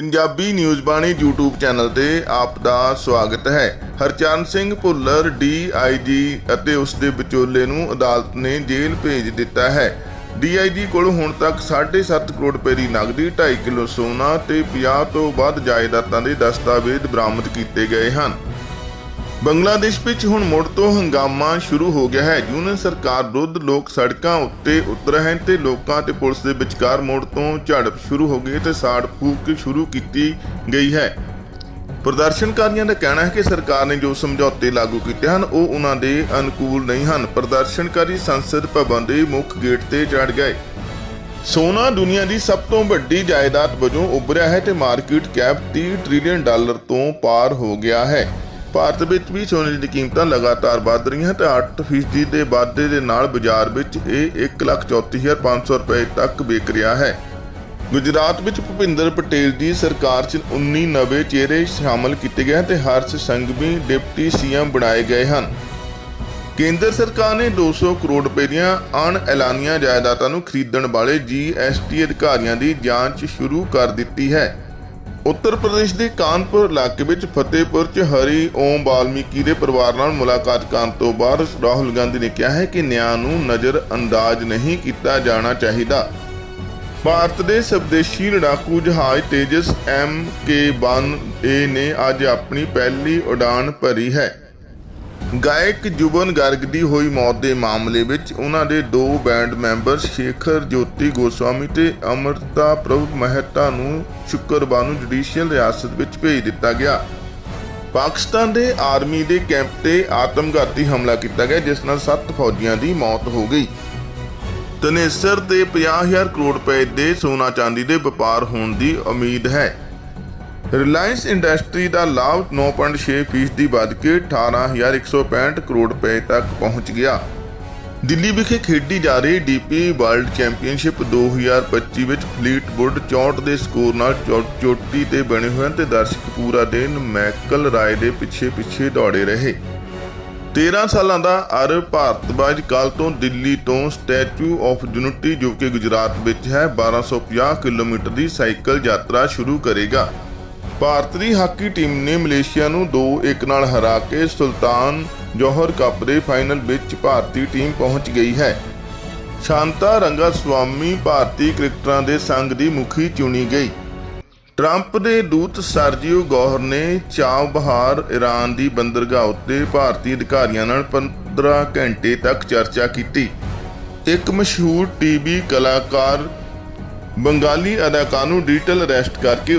Punjabi news Bani YouTube channel ਤੇ ਆਪ ਦਾ ਸਵਾਗਤ ਹੈ। ਹਰਚਰਨ ਸਿੰਘ ਭੁੱਲਰ ਡੀਆਈਜੀ ਅਤੇ ਉਸ ਦੇ ਵਿਚੋਲੇ ਨੂੰ ਅਦਾਲਤ ਨੇ ਜੇਲ੍ਹ ਭੇਜ ਦਿੱਤਾ ਹੈ। ਡੀਆਈਜੀ ਕੋਲ ਹੁਣ ਤੱਕ 7.5 ਕਰੋੜ ਰੁਪਏ ਦੀ ਨਗਦੀ 2.5 ਕਿਲੋ ਸੋਨਾ ਤੇ 50 ਤੋਂ ਵੱਧ ਜਾਇਦਾਦਾਂ ਦੇ ਦਸਤਾਵੇਜ਼ ਬਰਾਮਦ ਕੀਤੇ ਗਏ ਹਨ। ਬੰਗਲਾਦੇਸ਼ ਵਿੱਚ ਹੁਣ ਮੁੜ ਤੋਂ ਹੰਗਾਮਾ ਸ਼ੁਰੂ ਹੋ ਗਿਆ ਹੈ। ਯੂਨੀਅਨ ਸਰਕਾਰ ਵਿਰੁੱਧ ਲੋਕ ਸੜਕਾਂ ਉੱਤੇ ਉਤਰ ਰਹੇ ਹਨ ਤੇ ਲੋਕਾਂ ਤੇ ਪੁਲਿਸ ਦੇ ਵਿਚਕਾਰ ਮੁੜ ਤੋਂ ਝੜਪ ਸ਼ੁਰੂ ਹੋ ਗਈ ਹੈ ਤੇ ਸਾੜ ਫੂਕ ਸ਼ੁਰੂ ਕੀਤੀ ਗਈ ਹੈ। ਪ੍ਰਦਰਸ਼ਨਕਾਰੀਆਂ ਦਾ ਕਹਿਣਾ ਹੈ ਕਿ ਸਰਕਾਰ ਨੇ ਜੋ ਸਮਝੌਤੇ ਲਾਗੂ ਕੀਤੇ ਹਨ, ਉਹ ਉਹਨਾਂ ਦੇ ਅਨੁਕੂਲ ਨਹੀਂ ਹਨ। ਪ੍ਰਦਰਸ਼ਨਕਾਰੀ ਸੰਸਦ ਭਵਨ ਦੇ ਮੁੱਖ ਗੇਟ ਤੇ ਚੜ ਗਏ। ਸੋਨਾ ਦੁਨੀਆ ਦੀ ਸਭ ਤੋਂ ਵੱਡੀ ਜਾਇਦਾਦ ਵਜੋਂ ਉੱਭਰਿਆ ਹੈ ਤੇ ਮਾਰਕੀਟ ਕੈਪ 30 ਟ੍ਰਿਲੀਅਨ ਡਾਲਰ ਤੋਂ ਪਾਰ ਹੋ ਗਿਆ ਹੈ। ਭਾਰਤ ਵਿੱਚ ਵੀ ਸੋਨੇ ਦੀ ਕੀਮਤਾਂ ਲਗਾਤਾਰ ਵਧ ਰਹੀਆਂ ਤੇ 8% ਦੇ ਵਾਧੇ ਦੇ ਨਾਲ ਬਾਜ਼ਾਰ ਵਿੱਚ ਇਹ 134500 ਰੁਪਏ ਤੱਕ ਵਿਕ ਰਿਹਾ ਹੈ। ਗੁਜਰਾਤ ਵਿੱਚ ਭੁਪਿੰਦਰ ਪਟੇਲ ਦੀ ਸਰਕਾਰ 'ਚ 19 ਨਵੇਂ ਚਿਹਰੇ ਸ਼ਾਮਲ ਕੀਤੇ ਗਏ ਹਨ ਤੇ ਹਰਸ਼ ਸੰਘਵੀ ਡਿਪਟੀ ਸੀਐਮ ਬਣਾਏ ਗਏ ਹਨ। ਕੇਂਦਰ ਸਰਕਾਰ ਨੇ 200 ਕਰੋੜ ਰੁਪਏ ਦੀਆਂ ਅਣ ਐਲਾਨੀਆਂ ਜਾਇਦਾਦਾਂ ਨੂੰ ਖਰੀਦਣ ਵਾਲੇ ਜੀਐਸਟੀ ਅਧਿਕਾਰੀਆਂ ਦੀ ਜਾਂਚ ਸ਼ੁਰੂ ਕਰ ਦਿੱਤੀ ਹੈ। ਉੱਤਰ ਪ੍ਰਦੇਸ਼ ਦੇ ਕਾਨਪੁਰ ਇਲਾਕੇ ਵਿੱਚ ਫਤਿਹਪੁਰ 'ਚ ਹਰੀ ਓਮ ਬਾਲਮੀਕੀ ਦੇ ਪਰਿਵਾਰ ਨਾਲ ਮੁਲਾਕਾਤ ਕਰਨ ਤੋਂ ਬਾਅਦ ਰਾਹੁਲ ਗਾਂਧੀ ਨੇ ਕਿਹਾ ਹੈ ਕਿ ਨਿਆਂ ਨੂੰ ਨਜ਼ਰ ਅੰਦਾਜ਼ ਨਹੀਂ ਕੀਤਾ ਜਾਣਾ ਚਾਹੀਦਾ। ਭਾਰਤ ਦੇ ਸਵਦੇਸ਼ੀ ਲੜਾਕੂ ਜਹਾਜ਼ ਤੇਜਸ ਐਮ ਕੇ 1 ਨੇ ਅੱਜ ਆਪਣੀ ਪਹਿਲੀ ਉਡਾਨ ਭਰੀ ਹੈ। ਗਾਇਕ ਜੁਬਨ ਗਰਗ ਦੀ ਹੋਈ ਮੌਤ ਦੇ ਮਾਮਲੇ ਵਿੱਚ ਉਹਨਾਂ ਦੇ ਦੋ ਬੈਂਡ ਮੈਂਬਰ ਸ਼ੇਖਰ ਜੋਤੀ ਗੋਸਵਾਮੀ ਤੇ ਅਮਰਤਾ ਪ੍ਰਭ ਮਹਿਤਾ ਨੂੰ ਸ਼ੁੱਕਰਵਾਰ ਨੂੰ ਜੁਡੀਸ਼ੀਅਲ ਰਿਆਸਤ ਵਿੱਚ ਭੇਜ ਦਿੱਤਾ ਗਿਆ। ਪਾਕਿਸਤਾਨ ਦੇ ਆਰਮੀ ਦੇ ਕੈਂਪ ਤੇ ਆਤਮਘਾਤੀ ਹਮਲਾ ਕੀਤਾ ਗਿਆ, ਜਿਸ ਨਾਲ 7 ਫੌਜੀਆਂ ਦੀ ਮੌਤ ਹੋ ਗਈ। ਤਨੇਸਰ ਤੇ 50000 ਕਰੋੜ ਰੁਪਏ ਦੇ ਸੋਨਾ ਚਾਂਦੀ ਦੇ ਵਪਾਰ ਹੋਣ ਦੀ ਉਮੀਦ ਹੈ। ਰਿਲਾਇੰਸ ਇੰਡਸਟਰੀ ਦਾ ਲਾਭ 9.6% ਦੀ ਵੱਧ ਕੇ 18165 ਕਰੋੜ ਰੁਪਏ ਤੱਕ ਪਹੁੰਚ ਗਿਆ। ਦਿੱਲੀ ਵਿਖੇ ਖੇਡੀ ਜਾ ਰਹੀ ਡੀਪੀ ਵਰਲਡ ਚੈਂਪੀਅਨਸ਼ਿਪ 2025 ਵਿੱਚ ਫਲੀਟਵੁੱਡ 64 ਦੇ ਸਕੋਰ ਨਾਲ ਚੋ- ਚੋਟੀ ਤੇ ਬਣੇ ਹੋਏ ਹਨ ਤੇ ਦਰਸ਼ਕ ਪੂਰਾ ਦਿਨ ਮੈਕਲ ਰਾਏ ਦੇ ਪਿੱਛੇ-ਪਿੱਛੇ ਦੌੜੇ ਰਹੇ। 13 ਸਾਲਾਂ ਦਾ ਅਰ ਭਾਰਤਵਾਜ ਕੱਲ ਤੋਂ ਦਿੱਲੀ ਤੋਂ ਸਟੈਚੂ ਆਫ ਯੂਨਿਟੀ ਜੋ ਕਿ ਗੁਜਰਾਤ ਵਿੱਚ ਹੈ। 1250 ਕਿਲੋਮੀਟਰ ਦੀ ਸਾਈਕਲ ਯਾਤਰਾ ਸ਼ੁਰੂ ਕਰੇਗਾ। ਭਾਰਤ ਦੀ ਹਾਕੀ ਟੀਮ ਨੇ ਮਲੇਸ਼ੀਆ ਨੂੰ 2-1 ਨਾਲ ਹਰਾ ਕੇ ਸੁਲਤਾਨ ਜੋਹਰ ਕੱਪ ਦੇ ਫਾਈਨਲ ਵਿੱਚ ਭਾਰਤੀ ਟੀਮ ਪਹੁੰਚ ਗਈ ਹੈ। ਸ਼ਾਂਤਾ ਰੰਗਾ ਸਵਾਮੀ ਭਾਰਤੀ ਕ੍ਰਿਕਟਰਾਂ ਦੇ ਸੰਘ ਦੀ ਮੁਖੀ ਚੁਣੀ ਗਈ। ਟਰੰਪ ਦੇ ਦੂਤ ਸਰਜੀਓ ਗੌਹਰ ਨੇ ਚਾਵ ਬਹਾਰ ਈਰਾਨ ਦੀ ਬੰਦਰਗਾਹ ਉੱਤੇ ਭਾਰਤੀ ਅਧਿਕਾਰੀਆਂ ਨਾਲ 15 ਘੰਟੇ ਤੱਕ ਚਰਚਾ ਕੀਤੀ। ਇੱਕ ਮਸ਼ਹੂਰ ਟੀਵੀ ਕਲਾਕਾਰ ਬੰਗਾਲੀ ਅਦਾਕਾਰ ਨੂੰ ਡਿਜੀਟਲ ਅਰੈਸਟ ਕਰਕੇ